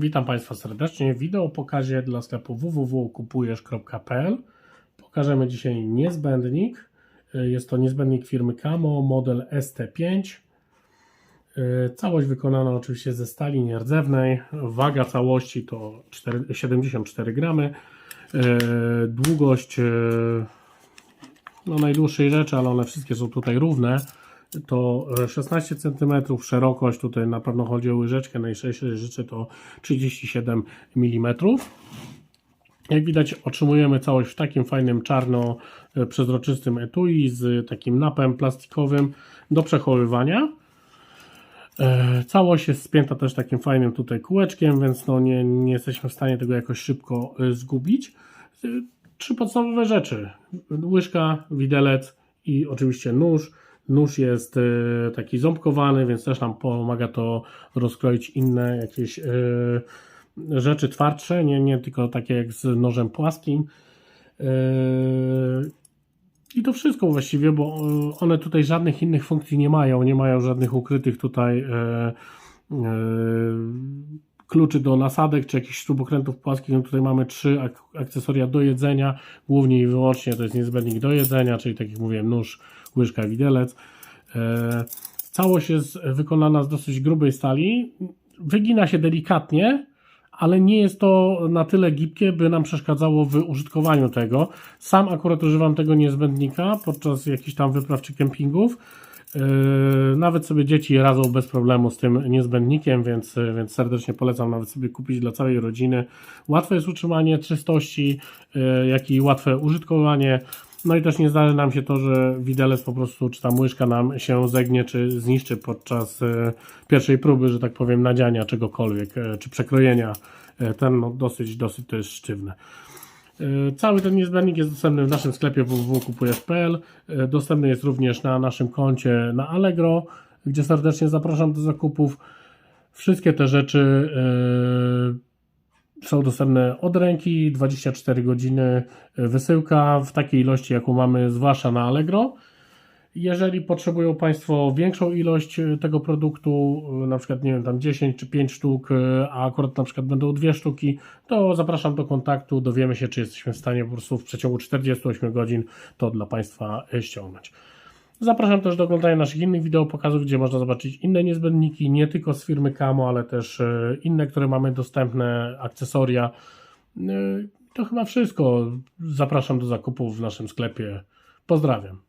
Witam Państwa serdecznie. Wideo o pokazie dla sklepu www.kupujesz.pl. Pokażemy dzisiaj niezbędnik. Jest to niezbędnik firmy Camo, model ST5. Całość wykonana oczywiście ze stali nierdzewnej. Waga całości to 4, 74 gramy. Długość no najdłuższej rzeczy, ale one wszystkie są tutaj równe to 16 cm, szerokość, tutaj na pewno chodzi o łyżeczkę, najszersze rzeczy to 37 mm. Jak widać otrzymujemy całość w takim fajnym czarno-przezroczystym etui z takim napem plastikowym do przechowywania. E, całość jest spięta też takim fajnym tutaj kółeczkiem, więc no nie, nie jesteśmy w stanie tego jakoś szybko e, zgubić. E, trzy podstawowe rzeczy. Łyżka, widelec i oczywiście nóż. Nóż jest e, taki ząbkowany, więc też nam pomaga to rozkroić inne jakieś e, rzeczy twardsze, nie, nie tylko takie jak z nożem płaskim. E, I to wszystko właściwie, bo one tutaj żadnych innych funkcji nie mają, nie mają żadnych ukrytych tutaj kluczy do nasadek czy jakichś śrubokrętów płaskich. No tutaj mamy trzy ak akcesoria do jedzenia, głównie i wyłącznie to jest niezbędnik do jedzenia, czyli tak jak mówiłem, nóż, łyżka, widelec. E, całość jest wykonana z dosyć grubej stali. Wygina się delikatnie, ale nie jest to na tyle gibkie, by nam przeszkadzało w użytkowaniu tego. Sam akurat używam tego niezbędnika podczas jakichś tam wypraw czy kempingów. E, nawet sobie dzieci radzą bez problemu z tym niezbędnikiem, więc, więc serdecznie polecam nawet sobie kupić dla całej rodziny. Łatwe jest utrzymanie czystości, e, jak i łatwe użytkowanie. No i też nie zdarzy nam się to, że widelec po prostu, czy ta łyżka nam się zegnie, czy zniszczy podczas e, pierwszej próby, że tak powiem, nadziania czegokolwiek, czy przekrojenia. Ten no, dosyć, dosyć to jest sztywne. Cały ten niezbędnik jest dostępny w naszym sklepie www.kupujesz.pl. Dostępny jest również na naszym koncie na Allegro, gdzie serdecznie zapraszam do zakupów. Wszystkie te rzeczy są dostępne od ręki, 24 godziny wysyłka w takiej ilości, jaką mamy, zwłaszcza na Allegro. Jeżeli potrzebują Państwo większą ilość e, tego produktu, e, na przykład nie wiem, tam 10 czy 5 sztuk, e, a akurat na przykład będą dwie sztuki, to zapraszam do kontaktu, dowiemy się, czy jesteśmy w stanie po prostu w przeciągu 48 godzin to dla Państwa ściągnąć. Zapraszam też do oglądania naszych innych wideo pokazów, gdzie można zobaczyć inne niezbędniki, nie tylko z firmy Camo, ale też inne, które mamy dostępne, akcesoria. To chyba wszystko. Zapraszam do zakupów w naszym sklepie. Pozdrawiam.